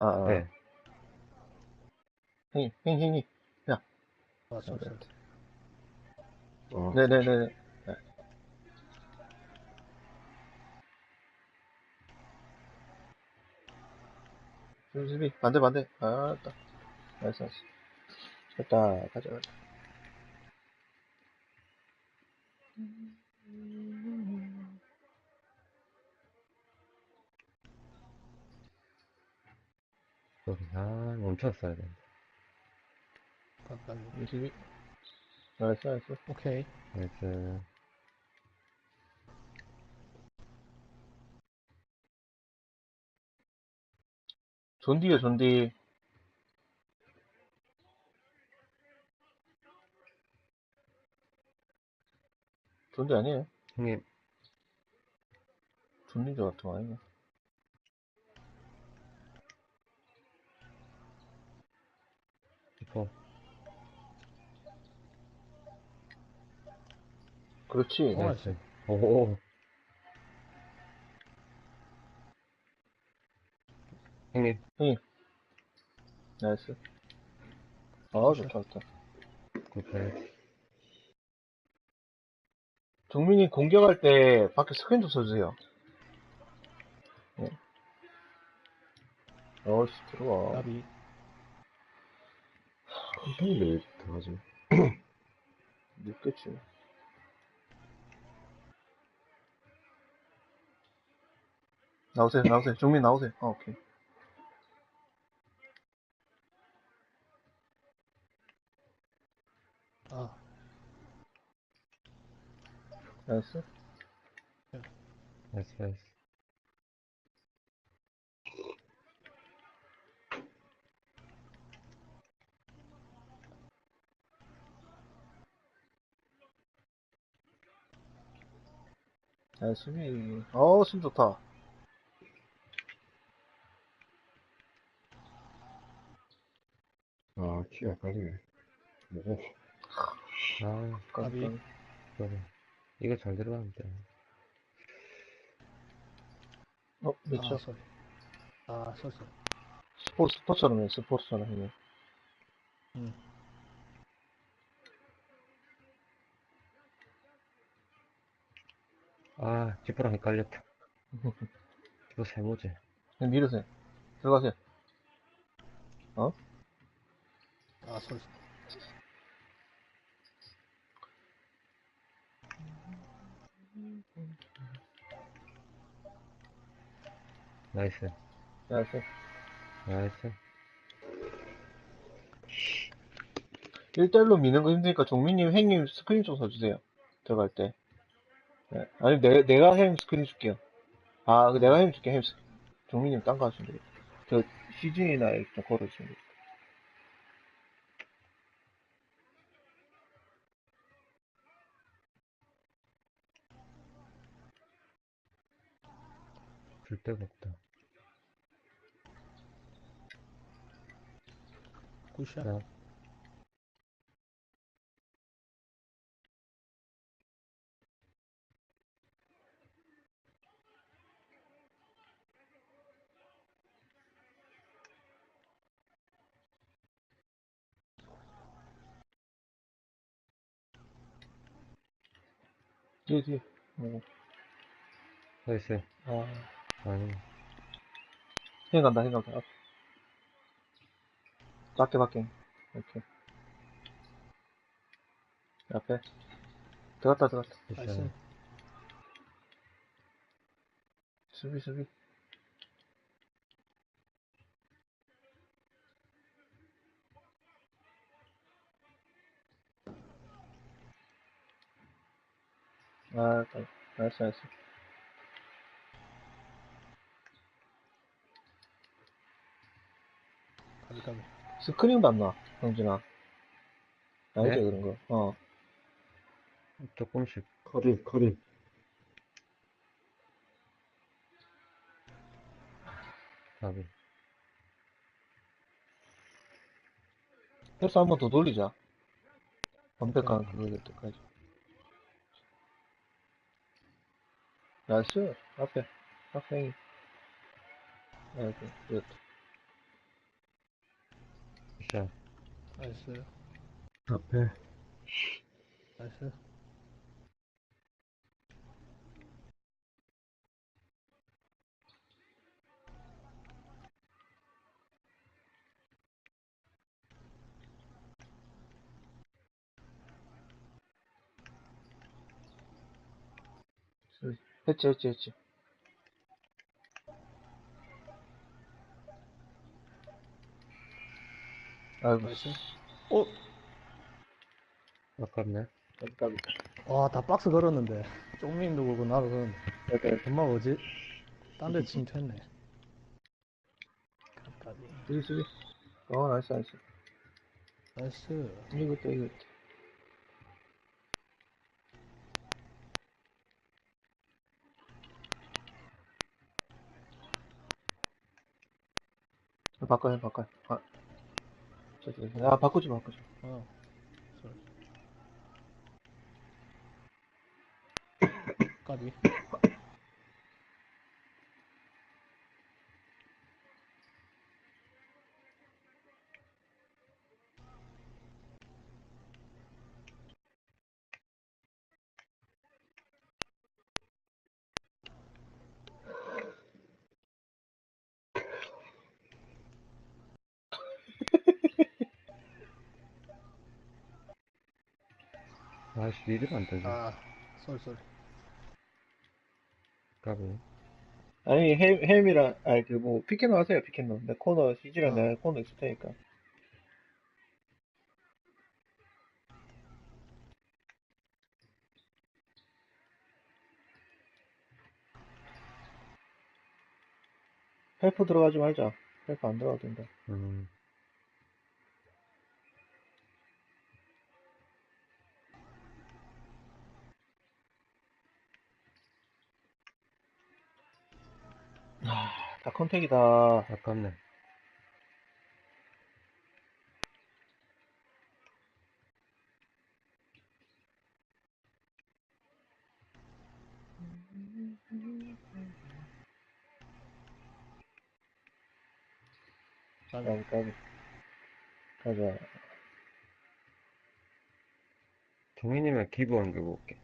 아, 아. 네. 형님, 형님, 형님. 아, 쏘리, 쏘리. 어, 네네네. 네. 수비. 반대, 반대. 아, 따. 나이스, 나이스. 됐다. 가자, 가자. 여기, 아, 멈췄어야 돼. 깜깜이. 수비. 나이스, 나이스. 오케이. 나이스. 존디요, 존디. 존디 아니에요? 형님, 존디인 줄 같은 거 아니에요? 리포. 그렇지. 어. 나이스. 오, 형님, 나이스. 아, 좋다, 좋다. 굿플레이. 종민이 공격할 때 밖에 스크린 좀 써주세요. 네. 어씨, 들어와. 나비. 형이 왜 들어가지? 늦겠지. 나오세요, 나오세요. 종민 나오세요. 어, 오케이. 아, 나이스. 나이스, 나이스. 나이스, 수비. 어, 심 좋다. 아, 키가 헷갈리네. 뭐, 아, 까비. 그래. 이거 잘 들어가는데. 어, 아, 몇초 쏘리. 아, 쏘리, 쏘리. 스포, 스포처럼 해, 스포처럼 해. 응. 아, 지퍼랑 헷갈렸다. 이거 세모지. 그냥 밀으세요. 들어가세요. 아, 쏘리. 나이스. 나이스. 나이스. 1대1로 미는 거 힘드니까 종민님, 행님 스크린 좀 써주세요. 들어갈 때. 네. 아니, 내, 내가 행 스크린 줄게요. 아, 그 내가 행 줄게, 행 스크린. 종민님 딴 거 하시면 되겠다. 저, 시즌이나 좀 걸어주시면 되겠다. 줄 데가 없다. 굿샷. 자, 뒤에, 뒤에. 어, 나이스. 아, 아니, 행 간다, 행 간다. 앞. 밖에, 밖에. 이렇게. 앞에. 들어갔다, 들어갔다. 나이스. 수비, 수비. 아, 나이스, 나이스. 까비, 까비. 스크린도 안 나, 형준아. 아니죠, 네? 그런 거. 어. 조금씩. 커리, 커리. 나비. 헬스 한번 더 돌리자. 완벽한 그거 될 때까지. 나이스. 앞에. 앞에. 아이고, 이렇다. 굿샷. 나이스. 앞에. 나이스. 했지, 했지, 했지. 아이고, 나이스. 어? 아깝네. 깜짝이야. 와, 다 박스 걸었는데. 쪽민도 그러고 나도 그러는데. 약간, 정말 뭐지? 딴 데 침투했네. 까비. 수비, 수비. 어, 나이스, 나이스. 나이스. 이것도, 이것도. 아, 바꿔요, 바꿔요. 아, 저기, 아, 바꾸지, 바꾸지. 어. sorry. 까비. 아씨, 리드가 안 되지. 아, 쏠, 쏠. 까비. 아니, 햄, 햄이랑, 아니, 그, 뭐, 피켓로 하세요, 피켓로. 내 코너, CG랑 어. 내가 코너 있을 테니까. 헬프 들어가지 말자. 헬프 안 들어가도 된다. 음. 아, 다 컨택이다. 아깝네. 까비. 까비. 가자. 종민이면 기부 옮기고 올게.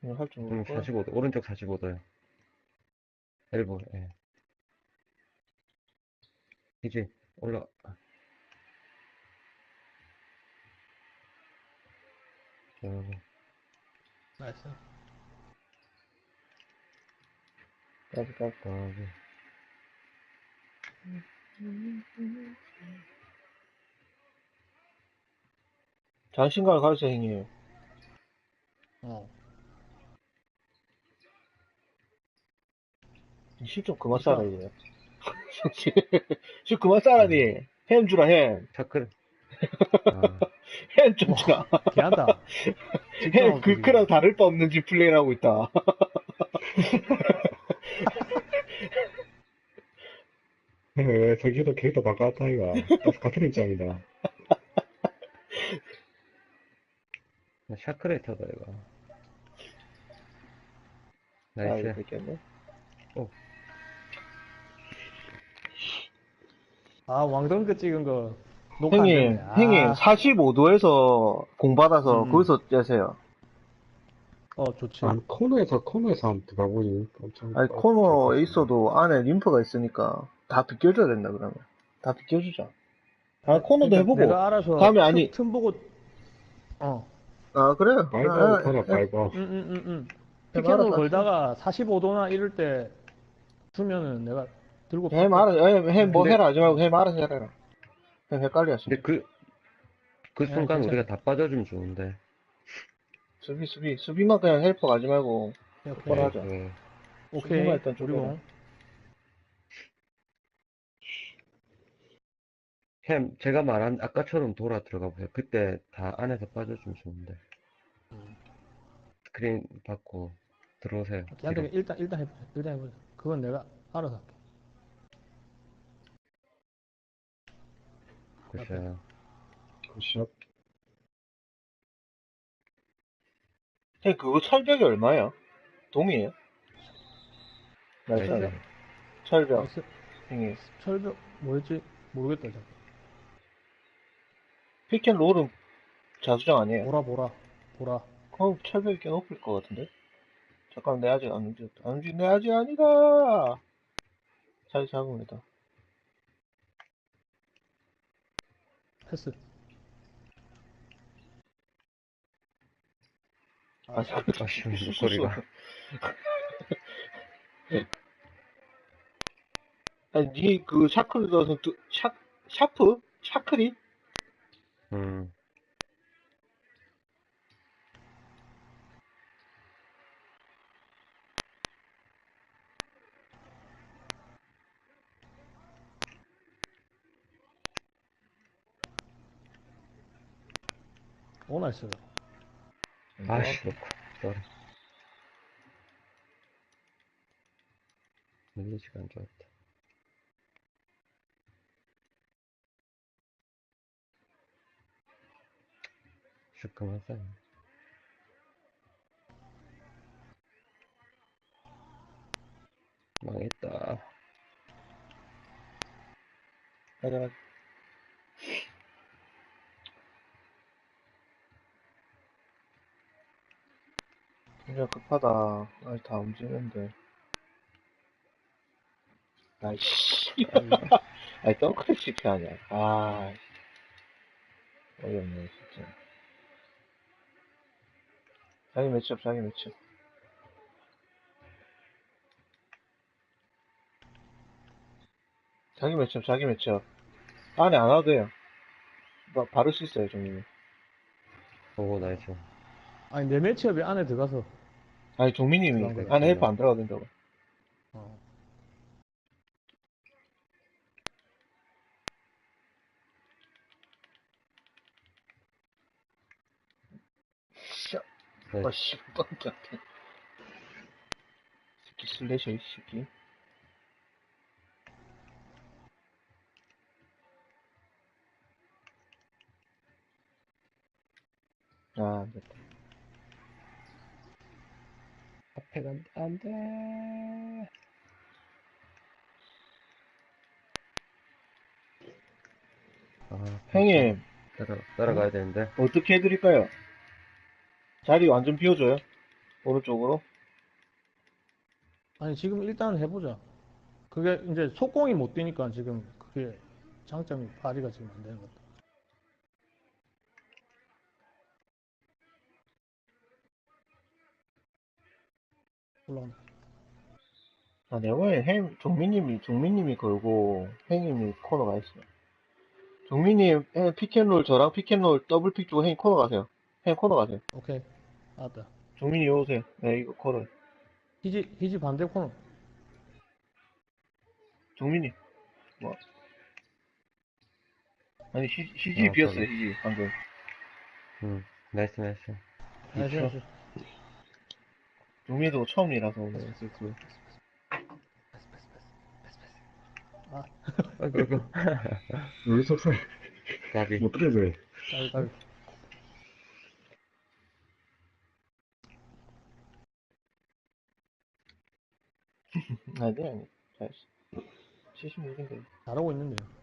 그냥 할줄 음, 모르고. 45도, 오른쪽 45도요. 엘보, 예. 이제, 올라, 저기, 나이스. 까비, 까비. 거기. 자신감을 가르쳐, 형님. 어. 실좀 그만 싸라, 이제. 실 그만 싸라니. 햄 주라, 햄. 차크를. 아, 햄좀 주라. 개한다. 햄, 그크랑 다를 바 없는 집 플레이를 하고 있다. 왜, 저기도 캐릭터 바꿨다, 이가. 같은 입장이다. 샤크레이터다, 이거. 아, 이거 나이스. 됐겠네. 아, 왕덩크 찍은 거. 녹화 안 형님, 됐네. 아, 형님, 45도에서 공 받아서 음. 거기서 째세요. 어, 좋지. 아, 코너에서, 코너에서 한번 들어가보니. 엄청. 아니, 코너에 있어도 안에 림프가 있으니까 다 비껴줘야 된다, 그러면. 다 비껴주자. 아, 코너도 그러니까 해보고. 내가 알아서 다음에 틈- 아니- 틈 보고 어. 아, 그래요? 아, 타라, 아, 밟아. 응, 응, 응, 응. 해봐, 피켓으로 알았어. 걸다가 45도나 이럴 때 주면은 내가 들고 햄, 햄뭐 근데- 해라 하지 말고 햄 알아서 해라. 햄 헷갈려, 근데 그, 그 네, 순간 괜찮아. 우리가 다 빠져주면 좋은데. 수비, 수비. 수비만 그냥 헬퍼 가지 말고. 오케이, 똑바로 하자. 그, 오케이. 수비만 일단 그리고 좁혀라. 햄, 제가 말한 아까처럼 돌아 들어가 보세요. 그때 다 안에서 빠져주면 좋은데. 음. 스크린 받고 들어오세요. 걔한테 뒤로. 일단 일단 해 일단 해보자. 그건 내가 알아서 할게. 글쎄요. 굿샷. 형, 그거 철벽이 얼마야? 동이에요? 나이스. 네. 하네. 철벽, 나이스. 형님. 철벽 뭐였지? 모르겠다, 자꾸. 피켄 롤은 자수정 아니에요. 보라, 보라, 보라. 그럼 철벽이 꽤 높을 것 같은데? 잠깐, 내 아직 안 움직였다. 안 움직, 내 아직 아니다! 자리 잡습니다. 패스. 아, 잠깐. 아쉬운 목소리가. 아니, 니, 그, 샤클 넣어서, 두, 샤, 샤프? 샤클이? 음, 오, 나이스. 아씨, 놓고. 쏘리. 밀리지가 안 좋았다. 시큼하다. 망했다. 가자, 가자. 굉장히 급하다. 아직 다 움직이는데. 아이씨. 아니, 덩크를 실패하냐. 아, 어이없네, 진짜. 자기 매치업, 자기 매치업. 자기 매치업, 자기 매치업. 안에 안 와도 돼요. 바, 바를 수 있어요, 종민이. 오, 나이스. 아니, 내 매치업이 안에 들어가서. 아니, 종민님이. 안에 헬프 안 들어가도 된다고. 어. 씨, 네. 아, 씨, 뻔쩍해. 새끼 슬래셔, 이 새끼. 간, 안 돼. 아, 형님, 따라, 따라가야 되는데. 어떻게 해드릴까요? 자리 완전 비워줘요? 오른쪽으로? 아니, 지금 일단 해보자. 그게 이제 속공이 못 뛰니까 지금 그게 장점이 발휘가 지금 안 되는 것 같아. 올라간다. 아, 내가 보기엔 햄, 종민님이, 종민님이 걸고, 형님이 코너 가 있어요. 종민님, 형 피켄롤, 저랑 피켄롤 더블 픽 주고 형님 코너 가세요. 형님 코너 가세요. 오케이. 알았다. 종민이 오세요. 네, 이거 코너. 희지, 희지 반대 코너. 종민이. 뭐. 아니, 시, 시지 아, 비었어요. 시지, 방금. 음, 나이스, 나이스. 나이스. 나이스. 종민이도 처음이라서. 오늘. 아, 아이고, 아이고. 우리 속살 가비. 못 들어줘. 까비, 까비. 아니, 네, 아니. 잘했어. 76인데. 잘하고 있는데요.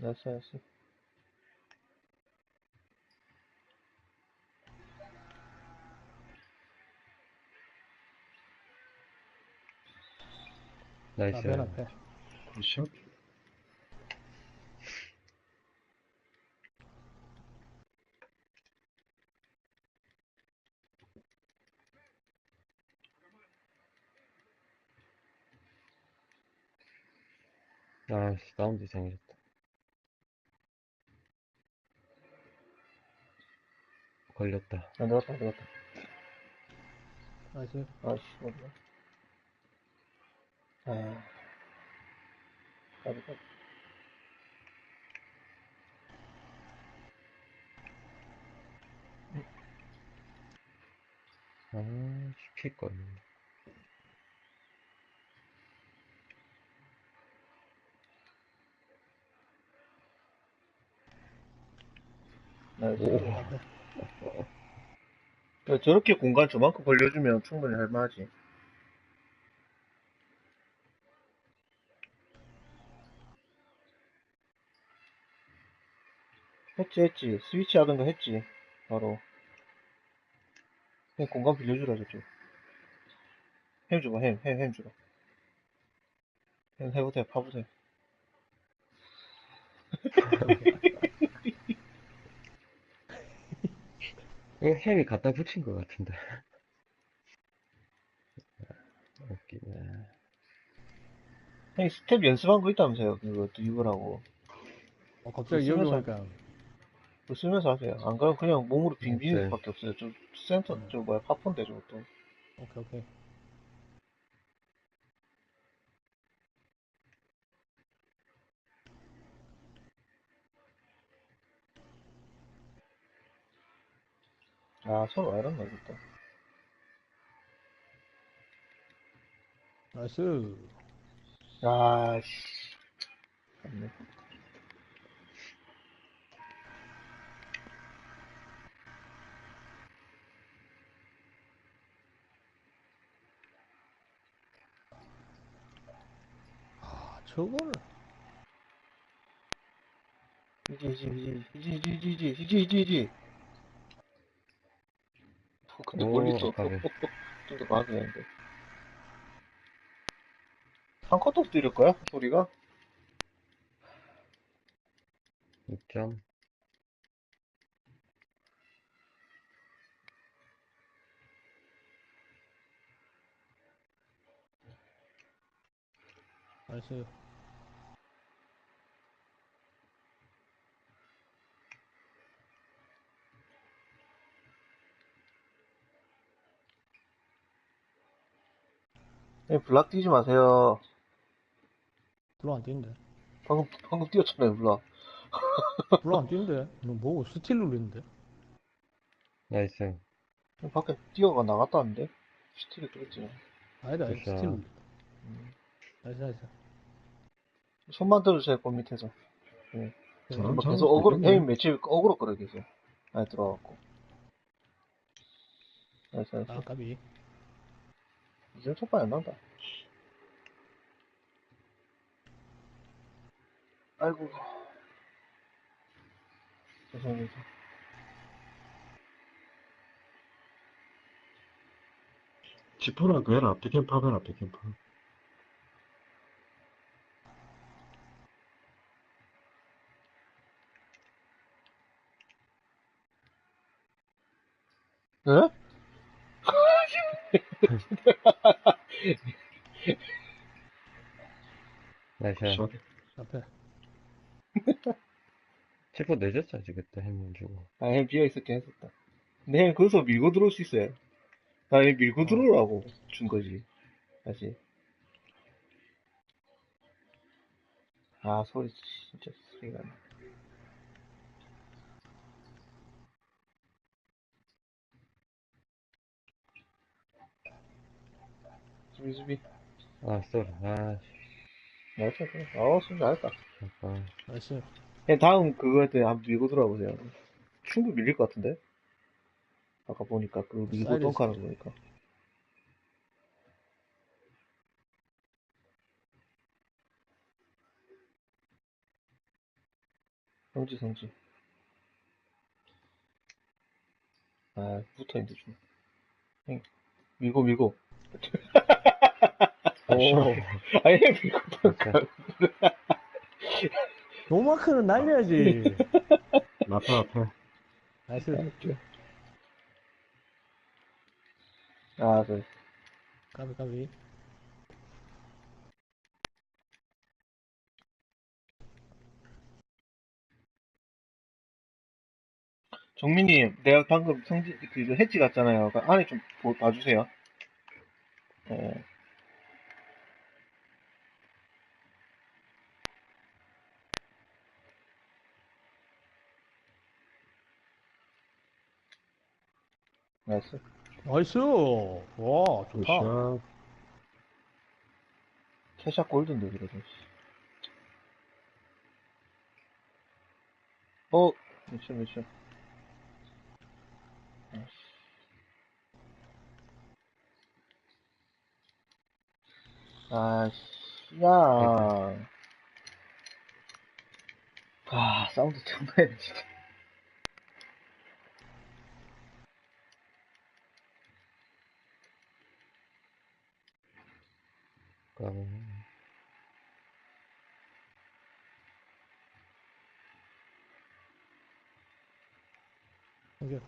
나이스, 나이스. 나이스. 아, 걸렸다. 야, 늘었다, 늘었다. 나이스. 아씨, 어디야? 아. 까비, 까비. 아, 시킬 거 있는데. 나이스. 야, 저렇게 공간 저만큼 벌려주면 충분히 할만하지. 했지, 했지. 스위치 하던가 했지. 바로. 그냥 공간 빌려주라, 저쪽. 햄 줘봐, 햄, 햄, 햄 줘봐. 햄 해보세요, 파보세요. 이거 햄이 갖다 붙인 것 같은데. 웃기네. 형 스텝 연습한 거 있다면서요, 그거 드리블하고. 어, 갑자기 쓰면서- 여기 오니까 그거 쓰면서 하세요. 안 그러면 그냥 몸으로 빙비는 네. 수밖에 없어요. 저 센터, 저 뭐야, 파폰데, 저것도. 오케이 오케이 아, 서로 왜 이랬나, 이것도. 나이스 아, 씨. 맞네. 아 저거를 이지, 이지, 이지, 이지, 이지, 이지, 이지, 이지, 이지, 이지. 어, 근데 오, 멀리 또, 아까비. 좀더 막아야 되는데. 한 컷도 뛰를 거야? 소리가? 6점. 나이스 블락 뛰지 마세요. 블루 안 뛰는데 방금, 방금 뛰었잖아요, 블락. 블루 안 뛰는데 너 뭐고 스틸 누리는데 나이스. 밖에 뛰어가 나갔다는데? 스틸이 그랬지. 아니다 됐어. 스틸 누리 나이스 나이스 손만 들어주세요, 골 밑에서. 예. 뭐참 계속 어그로. 헤임 매치 어그로 끌어 계속. 안에 들어가갖고. 나이스, 나이스. 아 까비 이제 첫발이 안 난다. 아이고. 죄송합니다. 지퍼나 그 해라. 피켄파 해라, 피켄파. 네? 나이스. 시원해. 앞에 치포 내줬어야지, 그때 햄 주고. 아, 햄 비어있었긴 했었다. 근데 햄 거기서 밀고 들어올 수 있어요. 나햄 밀고 들어오라고 준 거지. 다시. 아, 소리 진짜 소리가 나. 수비. 아, 쏘리. 아, 씨. 나이스, 어, 수비 잘했다. 잠깐. 나이스 그냥 다음 그거 할 때 한번 밀고 들어보세요. 충분히 밀릴 것 같은데? 아까 보니까 그 밀고 사이드 덩크하는 거 보니까. 성지, 성지. 아, 붙어 있는데 좀. 응. 밀고, 밀고. 오, 아니, 밀고 덩크. 노마크는 날려야지 나파, 나파. 나이스 아, 그, 까비 까비 정민님, 내가 방금 성지, 그, 해치 갔잖아요. 그 안에 좀 보- 봐주세요. 예. 나이스. 나이스! 와, 좋다. 굿샷. 캐샷 골든데, 그래도. 어, 아, 씨. 어, 미쳐, 미쳐. 아씨 아씨야 아, 사운드 장난이네, 진짜. 까비. 이게.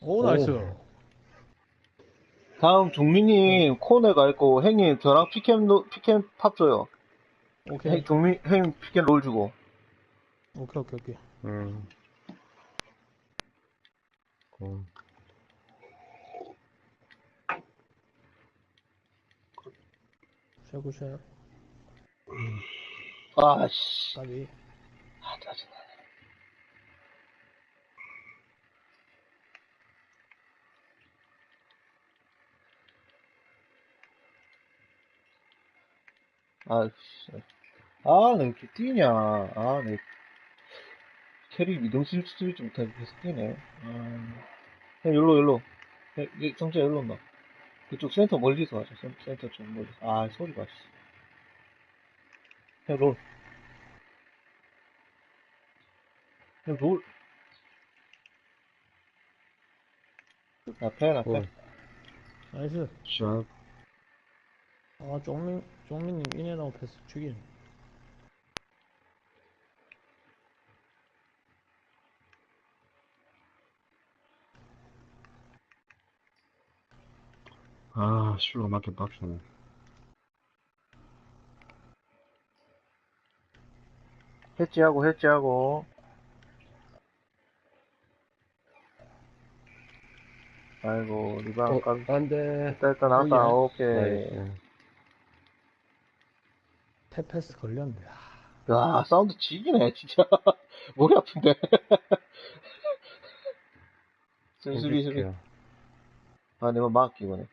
오, 나이스. 다음 종민님 코너가 있고, 형님 저랑 피캠, 노- 피캠 팝 줘요. 오케이. 형, 종민, 형님 피캠 롤 주고. 오케이, 오케이, 오케이. 음. 고. 쉐구쉐. 아, 씨. 까비. 아, 짜증나. 아, 씨. 아, 나 이렇게 뛰냐. 아, 내 캐리 미동실 수비지 못하게 계속 뛰네. 아, 형, 일로, 일로. 형, 이 정자 일로 온다. 그쪽 센터 멀리서 하자. 센- 센터 좀 멀리서. 아, 소리가, 씨. 형, 롤. 형, 롤. 앞에, 앞에. 골. 나이스. 샷. 아, 종민, 종민님 인앤아웃 패스 죽이네. 아, 슈가 맞게 빡시네. 해지하고, 해지하고. 아이고, 리바 어, 깜 안 돼. 일단, 일단 나왔다. 오예. 오케이. 걸렸는데. 아, 야, 사운드 지기네, 진짜. 머리 아픈데. 수비, 수비. 아, 내가 막기, 이번에.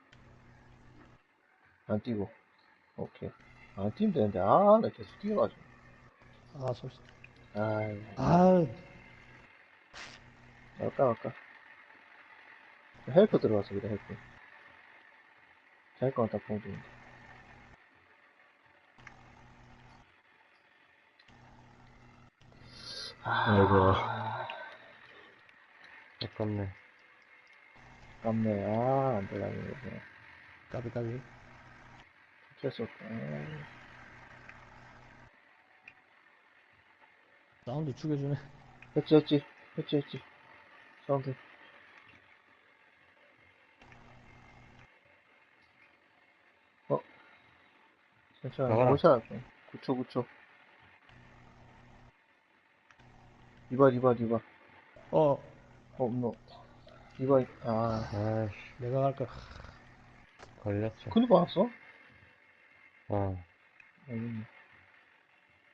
안 뛰고. 오케이. 안 뛰면 되는데, 아, 나 계속 뛰어가지고. 아, 솔직. 아이, 아, 갈까, 갈까. 헬퍼 들어가서 그래, 헬퍼. 잘 거면 딱 보면 되는데. 아이고. 아깝네. 깝네. 아, 안 들어가네, 이거. 까비, 까비. 아, 사운드 죽여주네. 했지, 했지. 했지, 했지. 사운드. 어? 괜찮아. 못샷 9초, 9초. 이봐, 이봐, 이봐. 어, 어, 노. 이봐, 아. 아이씨, 내가 갈까. 걸렸어. 큰일 봤어? 어. 아니.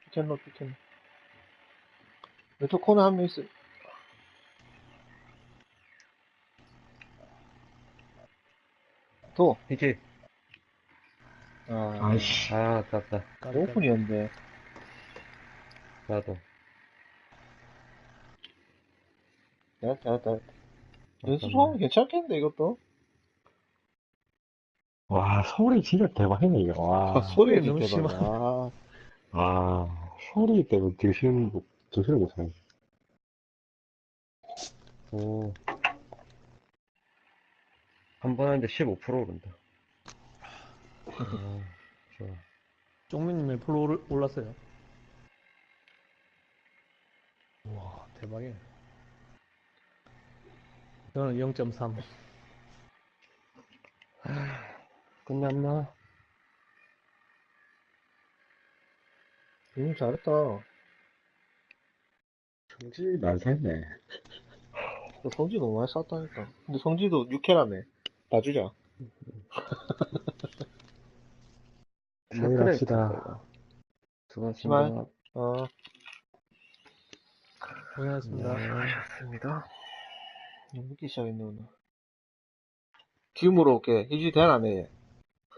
피켓로, 피켓로. 왼쪽 코너 한 명 있어. 도. 이지. 아, 아이씨. 아, 아깝다. 오픈이었는데. 나도. 잘했다, 잘했다. 연습 아깝네. 소하면 괜찮겠는데, 이것도? 와, 소리 진짜 대박이네, 이거. 와. 소리가 너무 진짜 심하- 아, 아, 소리 때문에 드시는, 거- 드시는 못하네. 오. 한번 했는데 15% 오른다. 아, 좋아. 종민님의 프로 올랐어요. 우와, 대박이네. 저는 0.3. 끝났나? 음, 잘했다. 성질 난사했네. 너 성지 너무 많이 쌌다니까. 근데 성지도 6회라며. 봐주자. 내일 합시다. 수고하셨습니다. 어, 고생하셨습니다. 좋습니다. 너무 늦게 시작했네, 오늘. 기음으로 올게. 이주 대안하네.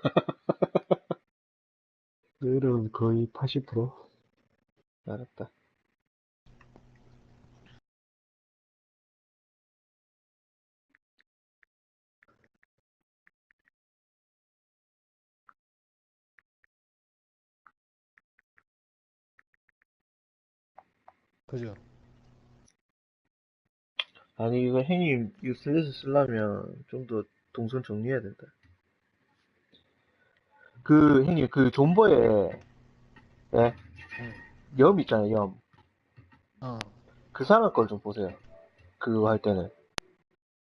내일은 거의 80% 알았다. 그죠? 아니 이거 행님 유슬레스 쓰려면 좀 더 동선 정리해야 된다. 그, 형님, 그 존버에, 예? 염 있잖아요, 염. 어, 그 사람 걸 좀 보세요. 그거 할 때는.